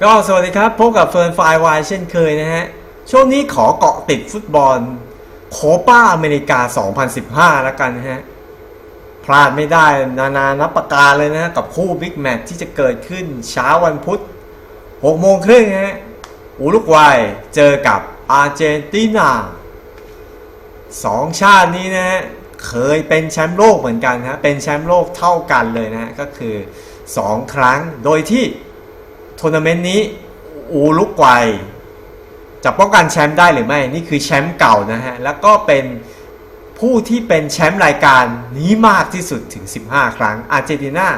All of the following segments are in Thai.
ก็สวัสดีครับ พบกับเฟิร์นไฟวายเช่นเคยนะฮะ ช่วงนี้ขอเกาะติดฟุตบอลโคป้าอเมริกา 2015 แล้วกันนะฮะ พลาดไม่ได้นานานับประการเลยนะกับคู่บิ๊กแมตช์ที่จะเกิดขึ้นเช้าวันพุธ6โมงครึ่งฮะอุรุกวัยเจอกับอาร์เจนตินาสองชาตินี้นะฮะเคยเป็นแชมป์โลกเหมือนกันนะฮะเป็นแชมป์โลกเท่ากันเลยนะฮะก็คือ 2 ครั้งโดยที่ ทัวร์นาเมนต์นี้อูรุกวัยจะป้องกันแชมป์ได้หรือไม่ นี่คือแชมป์เก่านะฮะ แล้วก็เป็นผู้ที่เป็นแชมป์รายการนี้มากที่สุดถึง 15 ครั้ง อาร์เจนตินา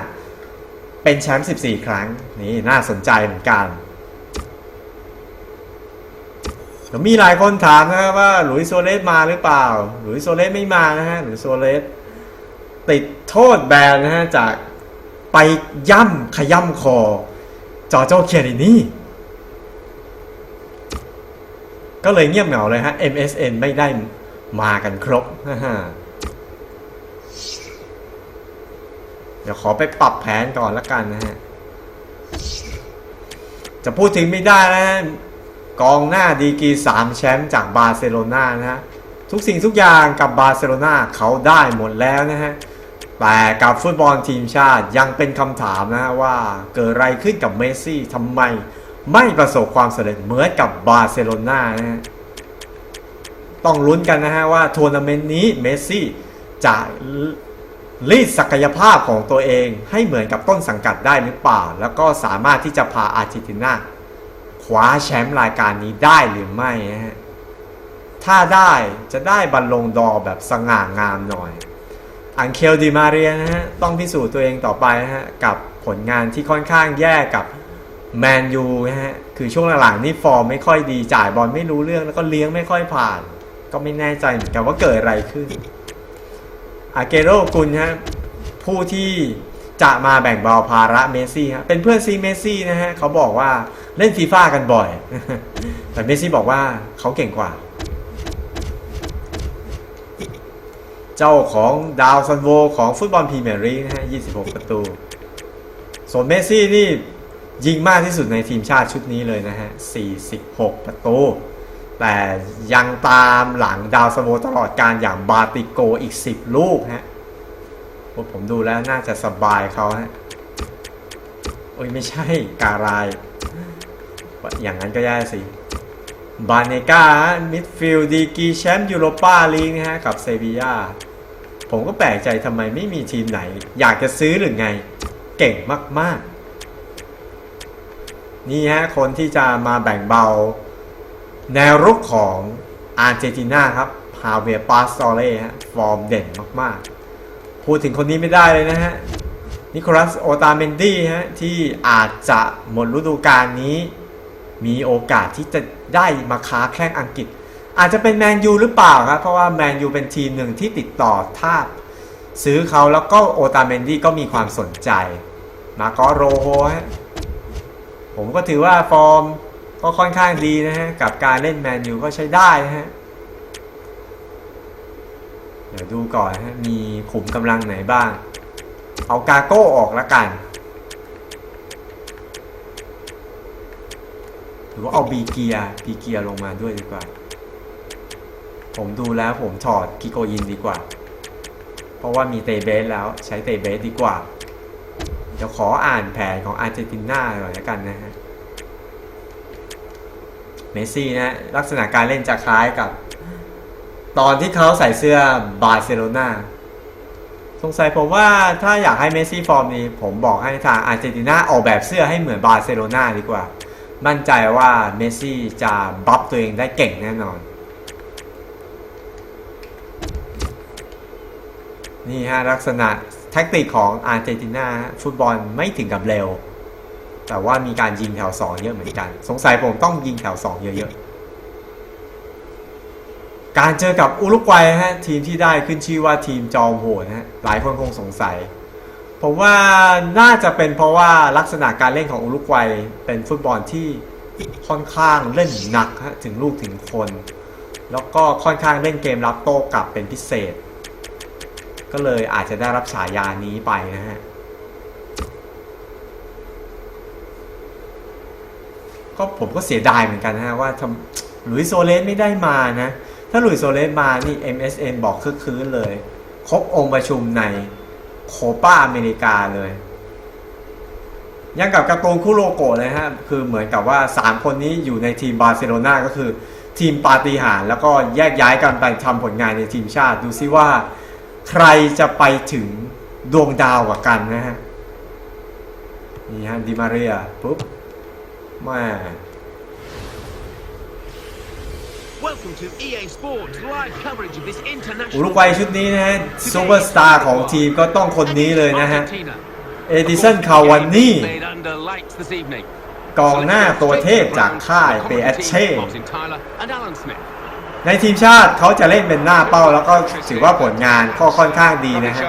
เป็นแชมป์14 ครั้ง นี่น่าสนใจเหมือนกันแล้วมีหลายคนถามนะครับว่าหลุยส์โซเลสมาหรือเปล่า หลุยส์โซเลสไม่มานะฮะ หลุยส์โซเลสติดโทษแบนนะฮะจากไปย่ำขย่ำคอ จอโจเคียรินี่ ก็เลยเงียบเหงาเลยฮะ MSN ไม่ได้มากันครบ เดี๋ยวขอไปปรับแผนก่อนละกันนะฮะ จะพูดถึงไม่ได้นะกองหน้าดีกีสามแชมป์จากบาร์เซโลนานะฮะ ทุกสิ่งทุกอย่างกับบาร์เซโลนาเขาได้หมดแล้วนะฮะ แต่กับฟุตบอลทีมชาติยังเป็นคำถามนะว่าเกิดอะไรขึ้นกับเมสซี่ทำไมไม่ประสบความสำเร็จเหมือนกับบาร์เซโลนานะฮะต้องลุ้นกันนะฮะว่าทัวร์นาเมนต์นี้เมสซี่จะรีดศักยภาพของตัวเองให้เหมือนกับต้นสังกัดได้หรือเปล่า แล้วก็สามารถที่จะพาอาร์เจนตินาคว้าแชมป์รายการนี้ได้หรือไม่ฮะถ้าได้จะได้บอลลงดอร์แบบสง่างามหน่อย อังเคลดิมาเรียนะฮะต้องพิสูจน์ตัวเองต่อไปนะฮะกับผลงานที่ค่อนข้างแย่กับแมนยูนะฮะคือช่วงหลังๆนี่ฟอร์มไม่ค่อยดีจ่ายบอลไม่รู้เรื่องแล้วก็เลี้ยงไม่ค่อยผ่าน ก็ไม่แน่ใจเหมือนกันว่าเกิดอะไรขึ้นอาเกโรกุลฮะผู้ที่จะมาแบ่งเบาภาระเมสซี่ฮะเป็นเพื่อนซีเมสซี่นะฮะเขาบอกว่าเล่นฟีฟ่ากันบ่อย แต่เมสซี่บอกว่าเขาเก่งกว่า เจ้าของดาวซันโวของฟุตบอลพรีเมียร์ลีกนะฮะ 26 ประตู ส่วนเมสซี่นี่ยิงมากที่สุดในทีมชาติชุดนี้เลยนะฮะ 46 ประตู แต่ยังตามหลังดาวซันโวตลอดการอย่างบาติโกอีก 10 ลูกฮะผมดูแล้วน่าจะสบายเขาฮะโอ้ยไม่ใช่การาย อย่างนั้นก็แย่สิ บาเนกามิดฟิลด์ดีกีแชมป์ยูโรปาลีกนะฮะ กับเซบียาผมก็แปลกใจทำไมไม่มีทีมไหน อยากจะซื้อหรือไง เก่งมาก ๆ นี่ฮะ คนที่จะมาแบ่งเบา แนวรุกของอาร์เจนตินาครับฮาเวียปาสตอเล่ฮะ ฟอร์มเด่นมาก ๆ พูดถึงคนนี้ไม่ได้เลยนะฮะ นิโคลัสโอตาเมนดี้ฮะ ที่อาจจะหมดฤดูกาลนี้ มีโอกาสที่จะได้มาค้าแข้งอังกฤษ อาจจะเป็นแมนยูหรือเปล่าครับ เพราะว่าแมนยูเป็นทีมหนึ่งที่ติดต่อทาบซื้อเขาแล้วก็โอตาเมนดี้ก็มีความสนใจ มาก็โรโฮฮะผมก็ถือว่าฟอร์มก็ค่อนข้างดีนะฮะ กับการเล่นแมนยูก็ใช้ได้นะฮะ เดี๋ยวดูก่อนฮะ มีขุมกำลังไหนบ้าง เอากาโก้ออกละกัน หรือว่าเอาบีเกียบีเกียลงมาด้วยดีกว่า ผมดูแล้วผมถอดกิโกอินดีกว่า เพราะว่ามีเตเบสแล้วใช้เตเบสดีกว่า เดี๋ยวขออ่านแผนของอาร์เจนตินาหน่อยแล้วกันนะฮะเมสซี่นะลักษณะการเล่นจะคล้ายกับ ตอนที่เขาใส่เสื้อบาร์เซโลนาสงสัยผมว่าถ้าอยากให้เมสซี่ฟอร์มดีผมบอกให้ทางอาร์เจนตินาออกแบบเสื้อให้เหมือนบาร์เซโลนาดีกว่า มั่นใจว่าเมสซี่จะบัฟตัวเองได้เก่งแน่นอน นี่ฮะลักษณะแท็กติกของอาร์เจนตินาฟุตบอลไม่ถึงกับเร็ว แต่ว่ามีการยิงแถว2เยอะเหมือนกัน สงสัยผมต้องยิงแถว2เยอะๆ การเจอกับอุรุกวัยฮะทีมที่ได้ขึ้นชื่อว่าทีมจอมโหดฮะหลายคนคงสงสัย ผมว่าน่าจะเป็นเพราะว่าลักษณะการเล่นของอุรุกวัยเป็นฟุตบอลที่ค่อนข้างเล่นหนักถึงลูกถึงคน แล้วก็ค่อนข้างเล่นเกมรับโต้กลับเป็นพิเศษ ก็เลยอาจจะได้รับฉายานี้ไปนะฮะก็ผมก็เสียดายเหมือนกันนะฮะว่าทำหลุยโซเลสไม่ได้มานะ ถ้าหลุยโซเลสมานี่ MSN บอกคึกคืนเลย ครบองค์ประชุมใน โคปาอเมริกาเลย ยังกับการ์ตูนคุโรโกะเลยฮะ คือเหมือนกับว่า 3 คนนี้อยู่ในทีมบาร์เซโลนาก็คือทีมปาฏิหาริย์แล้วก็แยกย้ายกันไปทำผลงานในทีมชาติ ดูซิว่า ใครจะไปถึงดวงดาวกว่ากันนะฮะ นี่ฮะดิมาเรียปุ๊บแม่ อุ international รุกวัยชุดนี้นะฮะซูเปอร์สตาร์ของทีมก็ต้องคนนี้เลยนะฮะ Argentina. เอดิสัน คาวานี่ Played under lights this evening. กองหน้าตัวเทพจากค่ายเปแอเช่ Martin Tyler and Alan Smith. ในทีมชาติเขาจะเล่นเป็นหน้าเป้าแล้วก็ถือว่าผลงานก็ค่อนข้างดีนะฮะ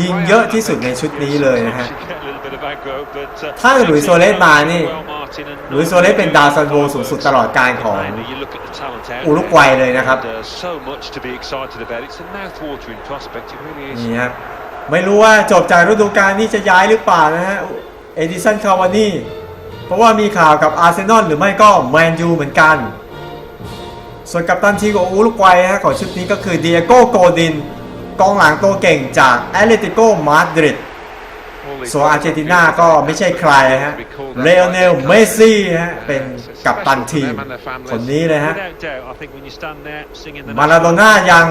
ยิงเยอะที่สุดในชุดนี้เลยนะฮะ ถ้าหลุยส์โซเลสมานี่หลุยส์โซเลสเป็นดาวซันโวสูงสุดตลอดการของอุรุกวัยเลยนะครับนี่ครับไม่รู้ว่าจบจากฤดูกาลนี้จะย้ายหรือเปล่านะฮะเอดิสันคาวานี่เพราะว่ามีข่าวกับอาร์เซนอลหรือไม่ก็แมนยูเหมือนกัน ส่วนกัปตันทีมของอุรุกวัยฮะของชุดนี้ก็คือเดียโกโกดิน กองหลังตัวเก่งจากแอตเลติโกมาดริด ส่วนอาร์เจนตินาก็ไม่ใช่ใครฮะเลโอเนลเมสซี่ฮะเป็นกัปตันทีมคนนี้เลยฮะมาราโดน่ายัง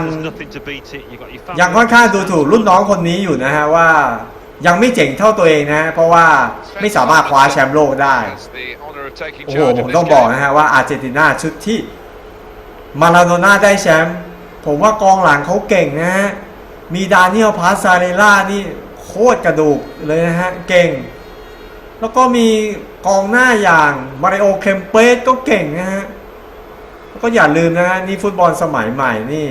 ยังค่อนข้างดูถูกรุ่นน้องคนนี้อยู่นะฮะว่ายังไม่เจ๋งเท่าตัวเองนะฮะเพราะว่าไม่สามารถคว้าแชมป์โลกได้ โอ้โห ผมต้องบอกนะฮะว่าอาร์เจนตินาชุดที่มาราโดน่าได้แชมป์ผมว่ากองหลังเขาเก่งนะฮะมีดานิเอลพาซาเรล่านี่ โคตรกระดูกเลยนะฮะ เก่ง แล้วก็มีกองหน้าอย่างมาริโอเคมเปสก็เก่งนะฮะแล้วก็อย่าลืมนะฮะนี่ฟุตบอลสมัยใหม่นี่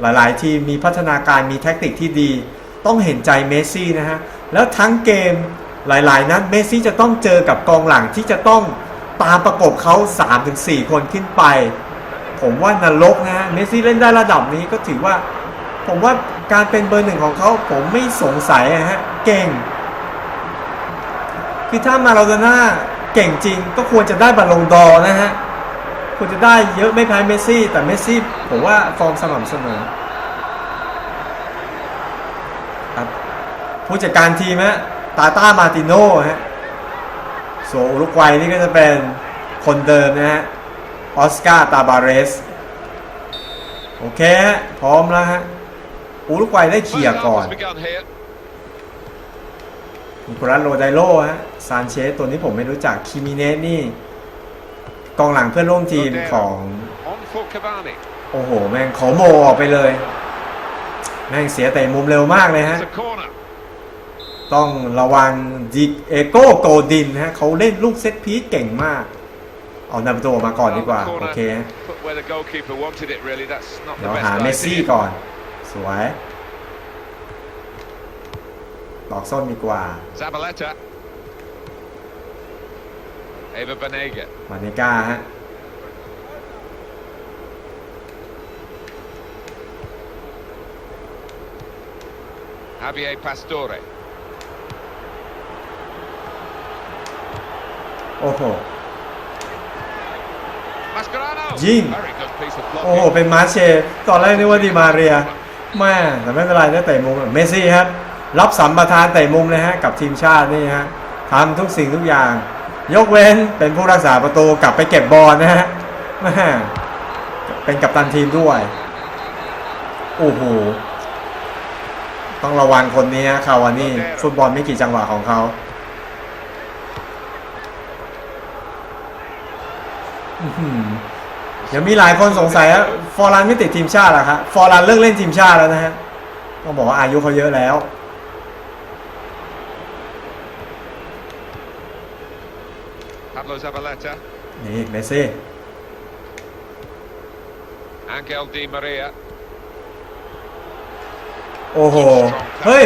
หลายๆ ทีมมีพัฒนาการมีแท็กติกที่ดี ต้องเห็นใจเมสซี่นะฮะ แล้วทั้งเกมหลายๆนัดเมสซี่จะต้องเจอกับกองหลังที่จะต้องตามประกบเขา 3-4 คนขึ้นไป ผมว่านรกนะฮะเมสซี่เล่นได้ระดับนี้ก็ถือว่า ผมว่าการเป็นเบอร์หนึ่งของเขาผมไม่สงสัยอะฮะ เก่ง คือถ้ามาราโดน่าเก่งจริงก็ควรจะได้บอลลงดอนะฮะ ควรจะได้เยอะไม่แพ้เมสซี่ แต่เมสซี่ผมว่าฟอร์มสม่ำเสมอครับผู้จัดการทีมฮะตาต้ามาติโน่ฮะส่วนอุรุกวัยนี่ก็จะเป็นคนเดิมนะฮะออสการ์ตาบาเรส โอเคฮะพร้อมแล้วฮะ อุรุกวัยได้เขี่ยร์ก่อนนิโคลัสโรไดโลฮะซานเชสตัวนี้ผมไม่รู้จักคิมิเนสนี่กองหลังเพื่อนร่วมทีมของโอ้โห แม่งขอโมออกไปเลย แม่งเสียแต่มุมเร็วมากเลยฮะ ต้องระวังดิเอโก้โกดินฮะเขาเล่นลูกเซตพีซเก่งมาก เอานำตัวมาก่อนดีกว่า โอเคฮะเดี๋ยวหาเมสซี่ก่อน สวยตอกส้นดีกว่า Zabaleta. Eva Banega. มาเนก้าฮะ Javier Pastore. โอ้โห Mascherano. Jin. Very good piece of โอ้โห blocking. เป็นมาร์เช ตอนแรกนึกว่าดีมาเรีย แม่แต่ไม่เป็นไรได้เตะมุมเมสซี่ครับ รับสัมปทานเตะมุมเลยฮะกับทีมชาตินี่ฮะทำทุกสิ่งทุกอย่าง ยกเว้นเป็นผู้รักษาประตูกลับไปเก็บบอลนะฮะแม่เป็นกัปตันทีมด้วย โอ้โหต้องระวังคนนี้ฮะคาวานี่ฟุตบอลไม่กี่จังหวะของเขาอื้อหือ เดี๋ยวมีหลายคนสงสัยว่าฟอร์ลันไม่ติดทีมชาติเหรอครับฟอร์ลันเลิกเล่นทีมชาติแล้วนะฮะต้องบอกว่าอายุเขาเยอะแล้ว Pablo Zabaleta. นี่เมสซี่ Angel Di Maria. โอ้โห เฮ้ย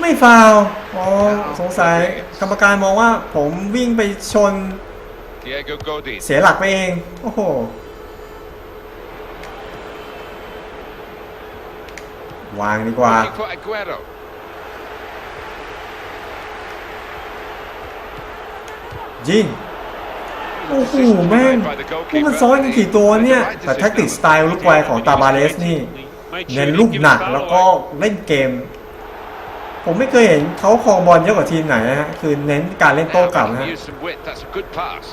ไม่ฟาวล์อ๋อ สงสัยกรรมการมองว่าผมวิ่งไปชน Diego Godin. เสียหลักไปเอง โอ้โห วางดีกว่า Looking for Aguero. ยิง โอ้โห แม่งพวกมันซ้อนกันกี่ตัวเนี่ย แต่แท็กติกสไตล์ลูกไวของตาบาเลสนี่ เน้นลูกหนักแล้วก็เล่นเกม ผมไม่เคยเห็นเขาครองบอลเยอะกว่าทีมไหนนะฮะ คือเน้นการเล่นโต้กลับนะฮะ Use some width. That's a good pass.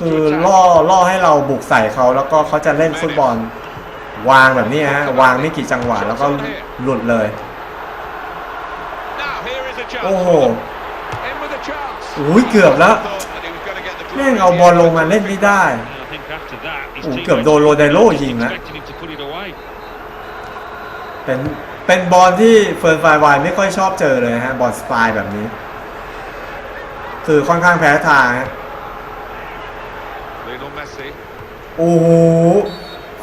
คือล่อล่อให้เราบุกใส่เขาแล้วก็เขาจะเล่นฟุตบอล วางแบบนี้ฮะวางไม่กี่จังหวะแล้วก็หลุดเลย โอ้โหอุ้ยเกือบแล้วแม่งเอาบอลลงมาเล่นไม่ได้โอ้เกือบโดนโรไดโรยิงนะเป็นเป็นบอลที่เฟิร์นไฟวายไม่ค่อยชอบเจอเลยฮะบอลสไตล์แบบนี้ คือค่อนข้างแพ้ทางฮะ Lionel Messi. โอ้โห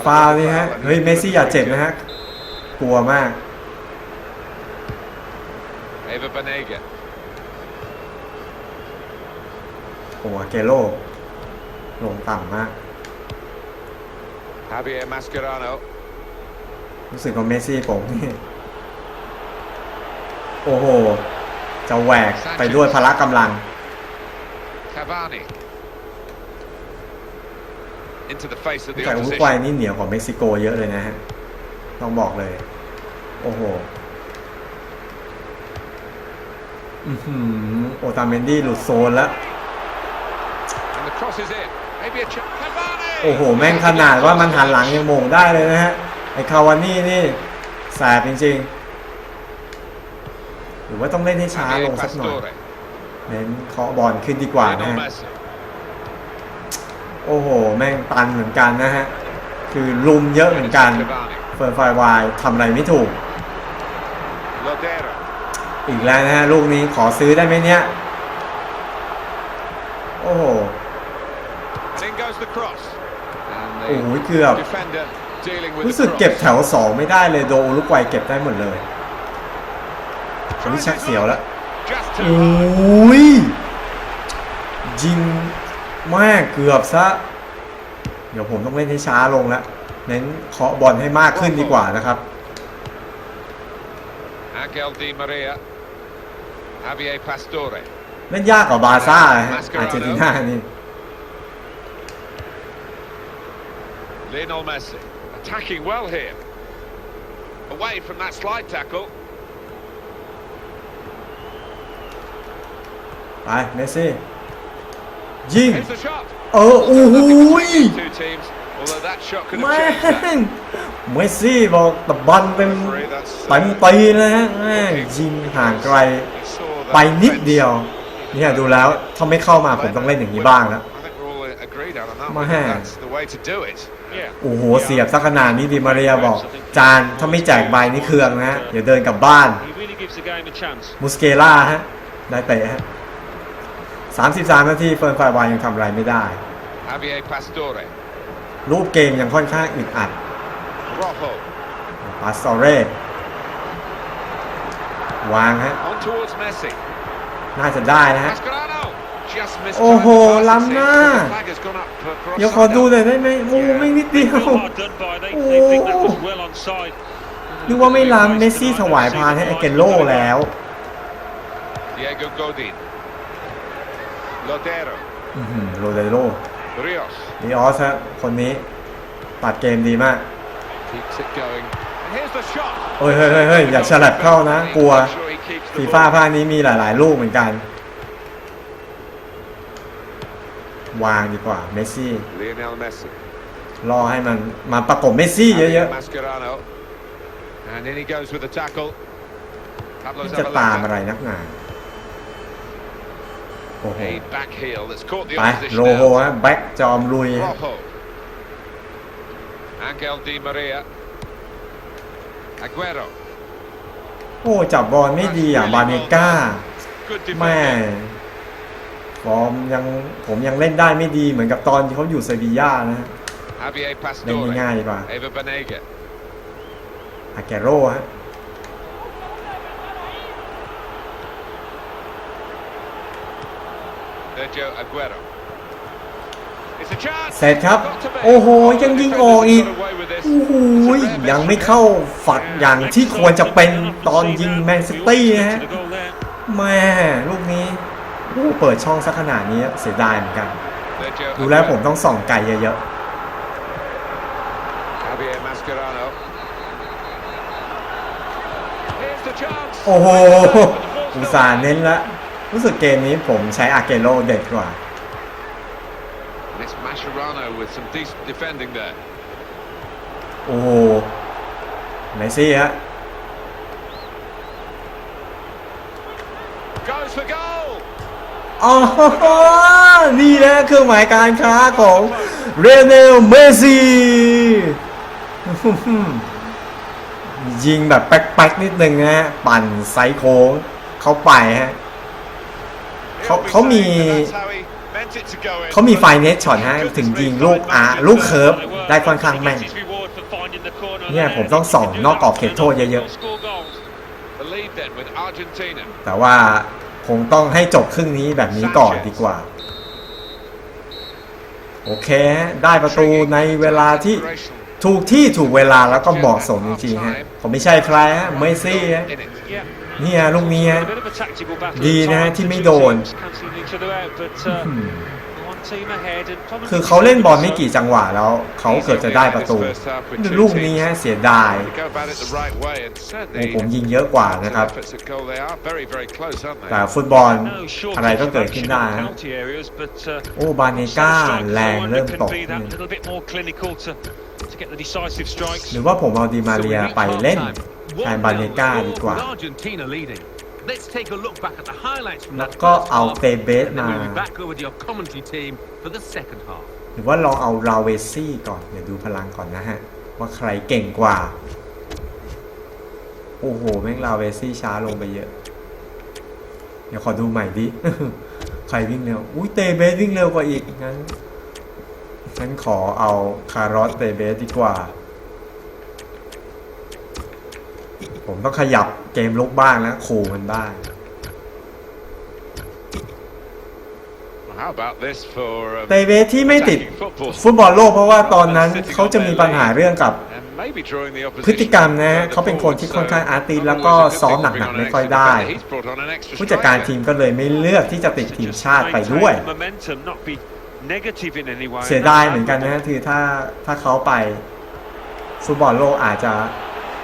ฟาวล์นี่ฮะ เฮ้ย เมสซี่อย่าเจ็บนะฮะ กลัวมาก Eva Banega. โอ้โหอาเกโลลงต่ำมาก Javier Mascherano. รู้สึกว่าเมสซี่ผมนี่โอ้โห จะแหวกไปด้วยพละกำลัง Cavani. Into the face of the แต่อุรุกวัย opposition. นี่เหนียวกว่าเม็กซิโกเยอะเลยนะฮะ ต้องบอกเลย โอ้โหอือหือโอตาเมนดี้หลุดโซนแล้ว And the cross is in. Maybe a chance. Cavani. โอ้โห แม่งขนาดว่ามันหันหลังยังโมงได้เลยนะฮะ ไอคาวานี่นี่แสบจริงๆ หรือว่าต้องเล่นให้ช้าล Javier งสักหน่อย Pastore. เน้นเคาะบอลขึ้นดีกว่านะ Lionel ฮะ Messi. โอ้โห แม่งตันเหมือนกันนะฮะ คือลุมเยอะเหมือนกัน เฟิร์นไฟวายทำอะไรไม่ถูก อีกแล้วนะฮะ ลูกนี้ขอซื้อได้ไหมเนี่ย โอ้โหโอ้โหเกือบ รู้สึกเก็บแถวสองไม่ได้เลยโดนอุรุกวัยเก็บได้หมดเลยอันนี้ชักเสียวแล้วโอ้ยยิง แม่เกือบซะ เดี๋ยวผมต้องเล่นให้ช้าลงแล้วเน้นเคาะบอลให้มากขึ้นดีกว่านะครับ Angel Di Maria. Javier Pastore. เล่นยากกว่าบาร์ซ่านะฮะอาร์เจนตินานี่ Lionel Messi. Attacking well here. Away from that slide tackle. ไปเมสซี่ ยิง Here's the shot. เออโอ้โหย Two teams. Although that shot could แม่ have changed that. งเมสซี่บอกตะบันเป็น Referee, that's, เต็ม uh, ตีเลยฮะแม่งยิงห่างไกล he saw that ไปนิด defence. เดียวเนี่ยดูแล้วถ้าไม่เข้ามาผมต้องเล่นอย่างนี้บ้างแล้ว I think we're all agreed on that. My one. hand. That's the way to do it. Yeah. โอ้โห เสียบสักขนาดนี้ดิมาเรียบอก จานถ้าไม่แจกใบนี่เคืองนะฮะเดี๋ยวเดินกลับบ้าน He really gives the game a chance. มุสเกล่าฮะ ได้เตะฮะ 33 นาทีเฟิร์นไฟวายยังทำอะไรไม่ได้ Javier Pastore. รูปเกมยังค่อนข้างอึดอัด Rojo. ปาสตอเร่วางฮะ On towards Messi. น่าจะได้นะฮะ Mascherano. Just missed โอ้โห time to pass it ล้ำหน้า in. The flag has gone up for- for เดี๋ยวขอ offside ดู now. หน่อยได้ไหมโอ้โหไม่นิดเดียว Well hard done by. They, they think that was well onside. นึกว่าไม่ล้ำเมสซี่ถวายพานให้เอเกโลแล้ว Diego Godin. Lodero. อื้อหือโรเดโร Rios. ดีออสฮะคนนี้ตัดเกมดีมาก Keeps it going. And here's the shot. เฮ้ยเฮ้ยเฮ้ยเฮ้ยอย่าฉลับเข้านะ กลัว Make sure he keeps the ฟี ball. ฟ่าภาคนี้มีหลาย ๆ ลูกเหมือนกัน วางดีกว่า เมสซี่ Lionel Messi. รอให้มันมาประกบเมสซี่ เยอะ Mascherano. And in he goes with the tackle. ๆ Pablo นี่จะตามอะไร Zabaleta. นักหนา โอ้โห A back heel that's caught the ไป opposition โลโฮ out. ฮะแบ็กจอมลุย Rojo. Angel Di Maria. Aguero. โอ้จับบอลไม่ดีอะบาเนก้า Good แม่ defending. ฟอร์มยังผมยังเล่นได้ไม่ดีเหมือนกับตอนที่เขาอยู่เซบีย่านะฮะ Javier เล่น Pastore. ง่ายๆดีกว่า Eva Banega. อาแกโรฮะ Sergio Aguero. It's a chance. เสร็จครับ Got to be. โอ้โห ยังยิงออกอีก Got away with this. โอ้โห It's a rare ยัง miss ไม่ from เข้าฝักอย่างที่ควรจะเป็นตอนยิงแมนซิตี้นะฮะ To the goal there. แม่ลูกนี้โอ้เปิดช่องสักขนาดนี้เสียดายเหมือนกัน The Sergio ดูแล้วผม Aguero. ต้องส่องไก่เยอะ Javier Mascherano. Here's the chance. ๆโอ้โหอุตส่าห์เน้นละ รู้สึกเกมนี้ผมใช้อาเกโรเด็ดกว่า And it's Mascherano with some decent defending there. โอ้โหเมสซี่ฮะ Goes for goal. อ๋อนี่แหละเครื่องหมายการค้าของเรเนลเมสซี่ยิงแบบแป๊กๆนิดนึงนะฮะ ปั่นไซส์โค้งเข้าไปฮะ เขาเขามี เขามีไฟเนสช็อตฮะถึงยิงลูกอาลูกเคิร์ฟได้ค่อนข้างแม่นเนี่ยผมต้องส่องนอกกรอบเขตโทษเยอะ The lead then with Argentina. แต่ว่าคงต้องให้จบครึ่งนี้แบบนี้ก่อนดีกว่า โอเค ได้ประตูในเวลาที่ ถูกที่ถูกเวลาแล้วก็เหมาะสมจริงๆฮะผมไม่ใช่ใครฮะเมซี่ฮะ In it. เนี่ยลูกนี้ฮะดีนะฮะที่ไม่โดน คือเขาเล่นบอลไม่กี่จังหวะแล้ว เขาเกือบจะได้ประตู ลูกนี้ฮะเสียดายโอ้ผมยิงเยอะกว่านะครับ แต่ฟุตบอลอะไรก็เกิดขึ้นได้โอ้บาเนก้าแรงเริ่มตกเนี่ย หรือว่าผมเอาดีมาเรียไปเล่นแทนบาเนก้าดีกว่า With Argentina leading. Let's take a look back at the highlights from แล้ว that ก็ first เอา half, เตเบส and มา then we'll be back over to your commentary team for the second half. หรือว่าลองเอาราเวซี่ก่อน เดี๋ยวดูพลังก่อนนะฮะ ว่าใครเก่งกว่า โอ้โห แม่งราเวซี่ช้าลงไปเยอะ เดี๋ยวขอดูใหม่ดิ ใครวิ่งเร็ว อุ้ยเตเบสวิ่งเร็วกว่าอีกงั้น งั้นขอเอาคารอสเตเบสดีกว่า ผมต้องขยับเกมลุกบ้างแล้วขู่มันบ้าง How about this for um, เตเบสที่ไม่ติด attacking football ฟุตบอลโลกเพราะว่าตอนนั้นเขาจะมีปัญหาเรื่องกับ and maybe drawing the พฤติ opposition กรรมนะ further เขาเป็นคนที่ forward, ค่อนข้าง so อาร์ติส not แล้วก็ always a good ซ้อม thing ห to bring นัก on ๆ an ไม่ค่อย extra ได้ defender. He's brought on an extra ผู้จัดการ striker. ทีมก็เลยไม่เลือกที่จะติดทีมชาติไปด้วย เสียดายเหมือนกันนะคือถ้าถ้าเขาไปฟุตบอลโลกอาจจะ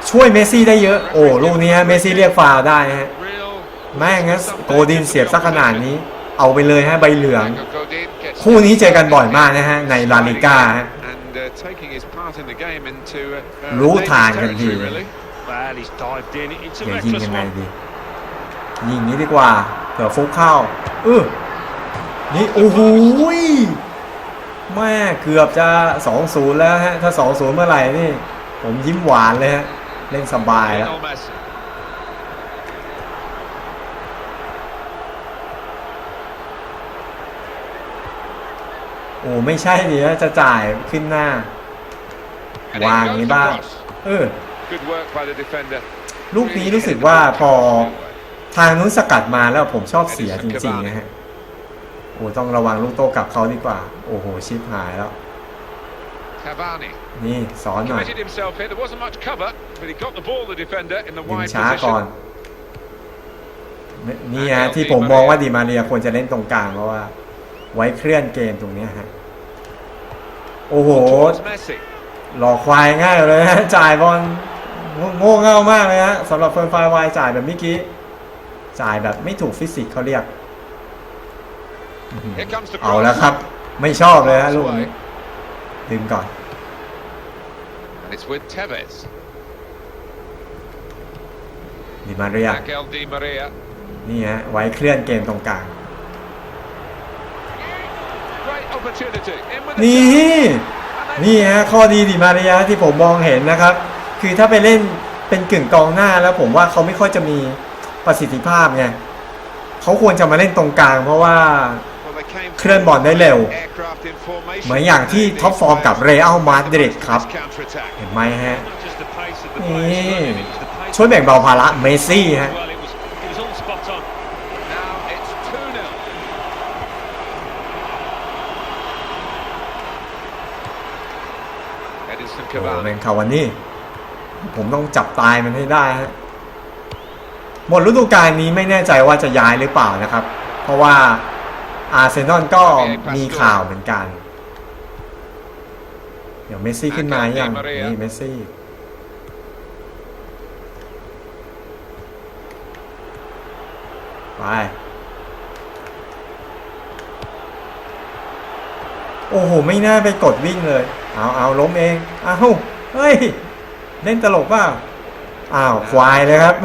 ช่วยเมสซี่ได้เยอะ โอ้ลูกนี้เมสซี่เรียกฟาวล์ได้ฮะ Real แม่งั้นโกดินเสียบสักขนาดนี้ เอาไปเลยฮะใบเหลือง Michael Godin gets คู่นี้เจอกันบ่อยมากนะฮะ ในลาลิก้าฮะ and uh, taking his part in the game into uh, uh, รู้ dangerous ทางกันที territory, really. เดี๋ยวยิงยังไงดี ยิงนี้ดีกว่าเผื่อฟุกเข้าเออ นี่โอ้โหยแม่เกือบจะ2-0แล้วฮะ ถ้า2-0เมื่อไหร่นี่ ผมยิ้มหวานเลยฮะ เล่นสบายแล้ว Lionel Messi. โอ้ไม่ใช่ดินะจะจ่ายขึ้นหน้า And วาง in นี้ goes the บ้าง cross. เออ Good work by the defender. ลูกนี้รู้สึกว่าพอทางนู้นสกัดมาแล้วผมชอบเสียจริงๆนะฮะ โอ้ต้องระวังลูกโต้กลับเขาดีกว่า โอ้โห ชิปหายแล้ว Cavani นี่สอนหน่อย committed himself here. There wasn't much cover, but he got the ball, the defender, in the ยิง wide ช้าก่อน position. นี่ฮะที่ผมมองว่าดิมาเรียควรจะเล่นตรงกลางเพราะว่า ไว้เคลื่อนเกมตรงเนี้ยฮะ โอ้โห Towards Messi. หลอกควายง่ายเลยฮะ จ่ายบอลโง่เง่ามากเลยฮะสำหรับเฟิร์นไฟวายจ่ายแบบเมื่อกี้ จ่ายแบบไม่ถูกฟิสิกส์เขาเรียก Here comes the เอา cross. แล้วครับ ไม่ชอบเลยฮะลูกนี้ดึงก่อน And it's with Tevez. ดิมาเรีย Angel Di Maria. นี่ฮะไว้เคลื่อนเกมตรงกลาง Great opportunity. In with the นี่ shot. นี่ฮะข้อดีดิมาเรียที่ผมมองเห็นนะครับ คือถ้าไปเล่นเป็นกึ่งกองหน้าแล้วผมว่าเขาไม่ค่อยจะมีประสิทธิภาพไงเขาควรจะมาเล่นตรงกลาง เพราะว่า Well, they came เคลื่อนบอลได้เร็ว เหมือนอย่างที่ท็อปฟอร์มกับเรอัลมาดริดครับ เห็นไหมฮะนี่ช่วยแบ่งเบาภาระเมซี่ฮะโอ้แมงคาวันนี่ผมต้องจับตายมันให้ได้ฮะหมดฤดูกาลนี้ไม่แน่ใจว่าจะย้ายหรือเปล่านะครับ เพราะว่า อาร์เซนอลก็มีข่าวเหมือนกัน เดี๋ยวเมสซี่ขึ้นมายังนี่เมสซี่ไป โอ้โห ไม่น่าไปกดวิ่งเลย เอาเอาล้มเองเอาเฮ้ย เล่นตลกเปล่าอ้าว ควายเลยครับ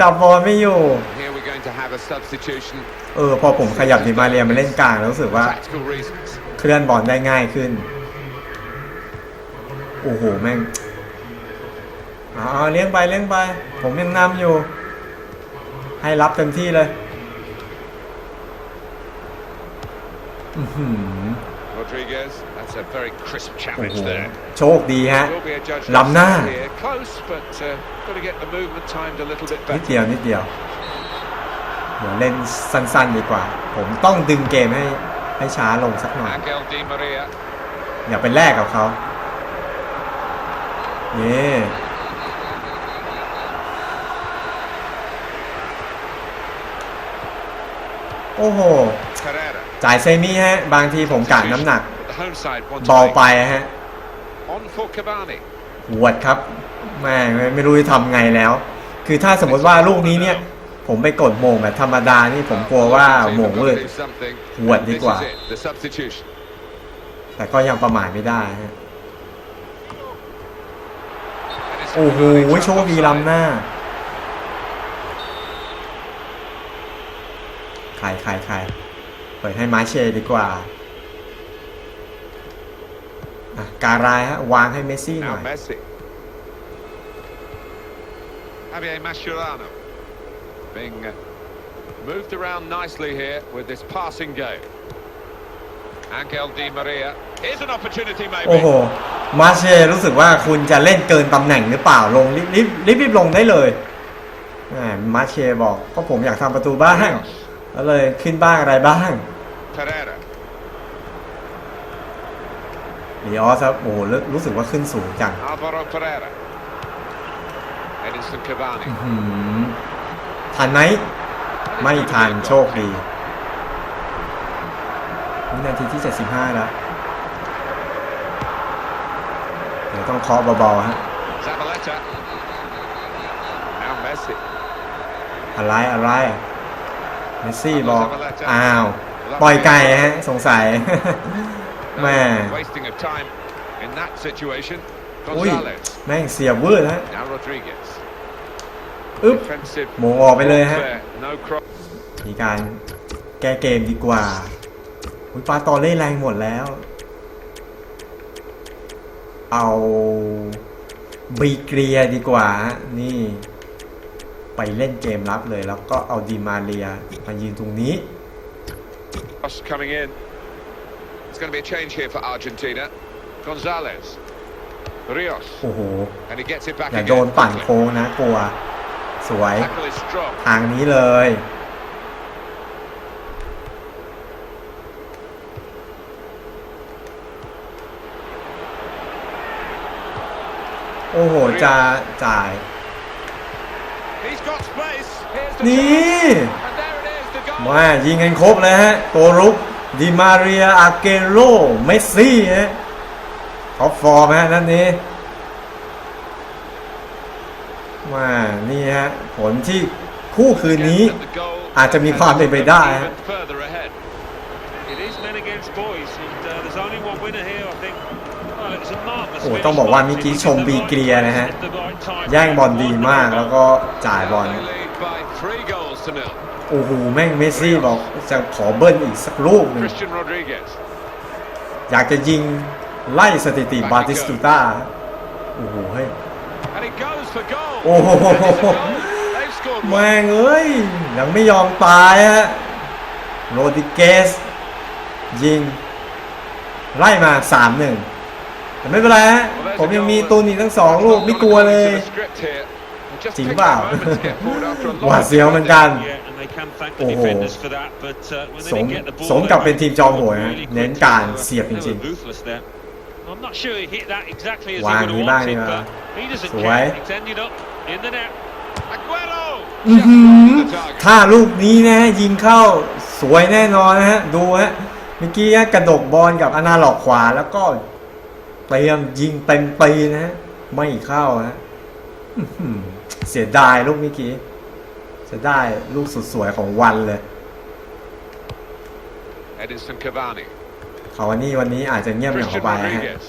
จับบอลไม่อยู่ Here we're going to have a substitution เออพอผมขยับดิมาเรียมาเล่นกลางแล้วรู้สึกว่า practical reasons. เคลื่อนบอลได้ง่ายขึ้น โอ้โหแม่งเอาเอาเลี้ยงไปเลี้ยงไป ผมยังนำอยู่ ให้รับเต็มที่เลยอื้อหือ Rodriguez, that's a very crisp โอ้ challenge โห there. โชคดีฮะ Will be a judge Lamna. here. Close, but uh, got to get the movement timed a little bit นิด better. เดียวนิดเดียว เดี๋ยวเล่นสั้นๆดีกว่า ผมต้องดึงเกมให้ให้ช้าลงสักหน่อย Angel Di Maria. อย่าไปแลกกับเขานี่โอ้โห Pereira. จ่ายเซมิฮะ บางทีผมกะน้ำหนัก The home side want to เบา make ไปฮะ on for Cavani. หวดครับแม่งไม่ไม่รู้จะทำไงแล้ว คือถ้าสมมติว่าลูกนี้เนี่ย ผมไปกดโมงแบบธรรมดานี่ผมกลัวว่าโมงมืด Do something. What This đi quả. is it, the substitution. แต่ก็ยังประมาทไม่ได้ฮะ And it's โอ้โห Cavani โชคดีล้ำหน้าใครใครใครเปิดให้มาเชดีกว่าอะการายฮะวางให้เมสซี่หน่ Now อย Messi. Javier Mascherano being uh, moved around nicely here with this passing game. Angel Di Maria. Here's an opportunity โอ้โห maybe. มาเชรู้สึกว่าคุณจะเล่นเกินตำแหน่งหรือเปล่า ลงรีบรีบรีบรีบลงได้เลยแหมมาเชบอกก็ผมอยากทำประตูบ้างก็เลยขึ้นบ้างอะไรบ้าง Pereira. ลีออสครับโอ้โหรู้รู้สึกว่าขึ้นสูงจัง ทันไหมไม่ทันโชคดีวินาทีที่ 75 แล้ว เดี๋ยวต้องเคาะเบาๆฮะ Zabaleta. Now Messi. อะไรอะไรเมสซี่บอก อ้าว ปล่อยไก่ฮะ สงสัย No แม่ wasting of time in that situation. อุ้ย Gonzalez. แม่งเสียบวืดฮะ Now Rodriguez. อึ๊บ Defensive. หมงออกไปเลยฮะ there. No cross. มีการแก้เกมดีกว่าอุยปาตอเล่แรงหมดแล้ว เอาบีเกรียดีกว่า นี่ ไปเล่นเกมรับเลย แล้วก็เอาดีมาเรียมายืนตรงนี้ Cross coming in. It's going to be a change here for Argentina. Gonzalez. Rios. โอ้โห And he gets it back อย่า again. โดนปั่น quickly. โค้งนะกลัว สวย Tackle is strong. ทางนี้เลย โอ้โห จะจ่าย He's got space. Here's the นี่ chance. And there it is, the goal. มายิงกันครบเลยฮะตัวรุกดิมาเรียอาเกโรเมสซี่ฮะท็อปฟอร์มฮะนั่นนี้ มานี่ฮะผลที่คู่คืนนี้ Again, the goal อาจจะมีความเป็นไปได้ฮะ even further ahead. It is men against boys, and uh, there's only one winner here, I think. Well, it's a marvellous โอ้ finish, ต้องบอกว่า but เมื่อกี้ it was ชม in the บี right เกลียนะฮะ place at the right time. แย่งบอลดีมากแล้วก็จ่ายบอล They lead by three goals to nil. โอ้โห แม่งเมสซี่บอกจะขอเบิ้ลอีกสักลูกหนึ่ง Christian Rodriguez. อยากจะยิงไล่สถิติบาติสตูต้า โอ้โห เฮ้ย And it goes for goal. Oh. And it's a goal. They've scored one. แม่งเอ้ย ยังไม่ยอมตายฮะโรดิเกส ยิง ไล่มา 3-1 แต่ไม่เป็นไรฮะ Well, there's ผม a ยัง goal มี that- ตุนอีกทั้งสองลูกไม่กลัวเลย Into the script here. It just จริง takes เปล่า a moment to get forward after a หวาด long เสียวเหมือนกัน Yeah, and they can thank the Oh. defenders for that, but uh, when they สม didn't get the ball, สม they กับ were เป็นทีมจอมโหดฮะ really เน้น quick การ to, uh, เสียบจ they ริง were ruthless there. I'm not sure he hit that exactly as he วาง would นี้ have บ้าง wanted, ดีกว่า but he doesn't สวย care. It's ended up in the net. Aguero! อื้อ Just หือ over the target. ถ้าลูกนี้นะยิงเข้าสวยแน่นอนนะฮะ ดูฮะเมื่อกี้ฮะกระดกบอลกับอนาล็อกขวาแล้วก็เตรียมยิงเต็มปีนะฮะ ไม่เข้าฮะอื้อหือเสียดายลูกเมื่อกี้เสียดายลูกสุดสวยของวันเลย Edinson Cavani. เขาวันนี้วันนี้อาจจะเงียบอย่าง Christian เข้าไปนะฮะ Rodriguez.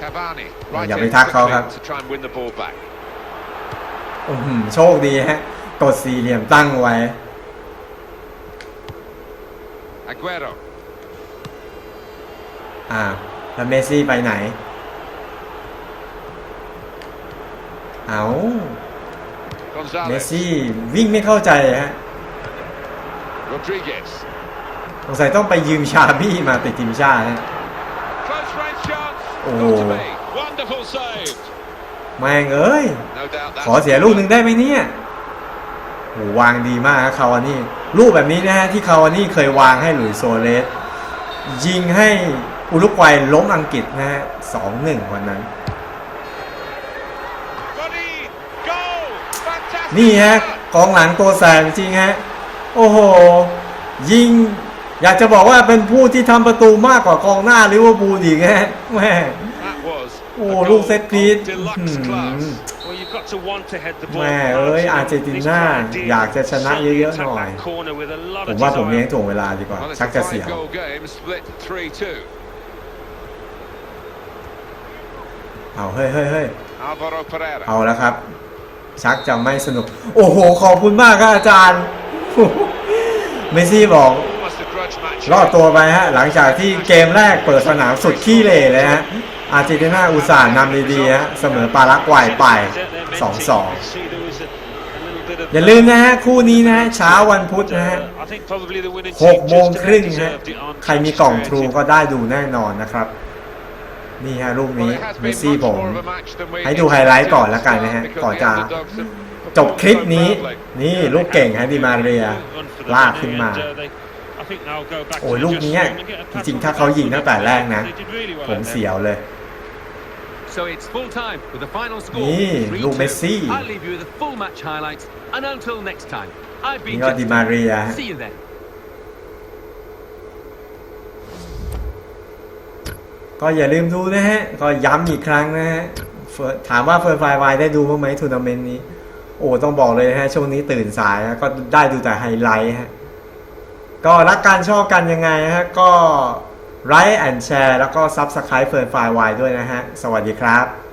Cavani. Right อย่า in ไปทักเขา quickly ครับ to try and win the ball back. อื้อหือโชคดีฮะ กดสี่เหลี่ยมตั้งไว้ Aguero. อ่า แล้วเมสซี่ไปไหน เอา เมส Gonzalez. ซี่วิ่งไม่เข้าใจฮะ Rodriguez. สงสัยต้องไปยืมชาบี้มาติดทีมชาติฮะ Close range chance. Oh. Got to be. Wonderful save. แม่งเอ้ย No doubt that. ขอเสียลูกหนึ่งได้ไหมเนี่ยโหวางดีมากครับคาวานี่ลูกแบบนี้นะฮะที่คาวานี่เคยวางให้หลุยส์โซเลสยิงให้อุรุกวัยล้มอังกฤษนะฮะสองหนึ่งวันนั้น Body. Goal. Fantastic. นี่ฮะ start. กองหลังตัวแสบจริงฮะ โอ้โห ยิง อยากจะบอกว่าเป็นผู้ที่ทำประตูมากกว่ากองหน้าลิเวอร์พูลอีกฮะแม่ That was. โอ้ a ลูก goal เซตพีซ of deluxe class. Well, you've got to want to head the ball. แม่ hard, เอ้ย you know. อาร์เจนติ This นา guy อยากจะชนะ certainly เยอะๆ attacked หน่อย that corner with a lot ผ of มว่าผม desire. เลี้ยงถ่วงเวลาดีกว่า Well, it's ชัก a จะเสียว five-goal game split 3-2. เอาเฮ้ยเฮ้ยเฮ้ย Alvaro Pereira. เอาแล้วครับ ชักจะไม่สนุก โอ้โห ขอบคุณมากครับอาจารย์ เมสซี่บอก รอดตัวไปฮะหลังจากที่เกมแรกเปิดสนามสุดขี้เหร่เลยฮะอาร์เจนตินาอุตส่าห์นำดีๆฮะเสมอปารากวัยไป 2-2 อย่าลืมนะฮะ คู่นี้นะฮะเช้าวันพุธนะฮะหกโมงครึ่งฮะใครมีกล่องทรูก็ได้ดูแน่นอนนะครับ นี่ฮะลูกนี้เมสซี่ผม ให้ดูไฮไลท์ก่อนล้วกันนะฮะ ก่อนจะจบคลิปนี้ นี่ลูกเก่งฮะดิมาเรียลากขึ้นมา โอ้ยลูกนี้จริงๆถ้าเขายิงตั้งแต่แรกนะ ผมเสียวเลย So it's full time with the final score. นี่ 3-2. ลูกเมสซี่ I'll leave you with the full match highlights. And until next time, I've นี่ been ก็ดิมา Justin. เรีย See you then. ก็อย่าลืมดูนะฮะ ก็ย้ำอีกครั้งนะฮะเฟิร์นถามว่าเฟิร์นไฟวายได้ดูบ้างไหมทัวร์นาเมนต์นี้ โอ้ต้องบอกเลยนะฮะ ช่วงนี้ตื่นสายนะก็ได้ดูแต่ไฮไลท์ฮะ ก็รักการชอบกันยังไงฮะก็ไลค์แอนแชร์แล้วก็ซับสไคร b ์เฟิร์นไฟวายด้วยนะฮะ สวัสดีครับ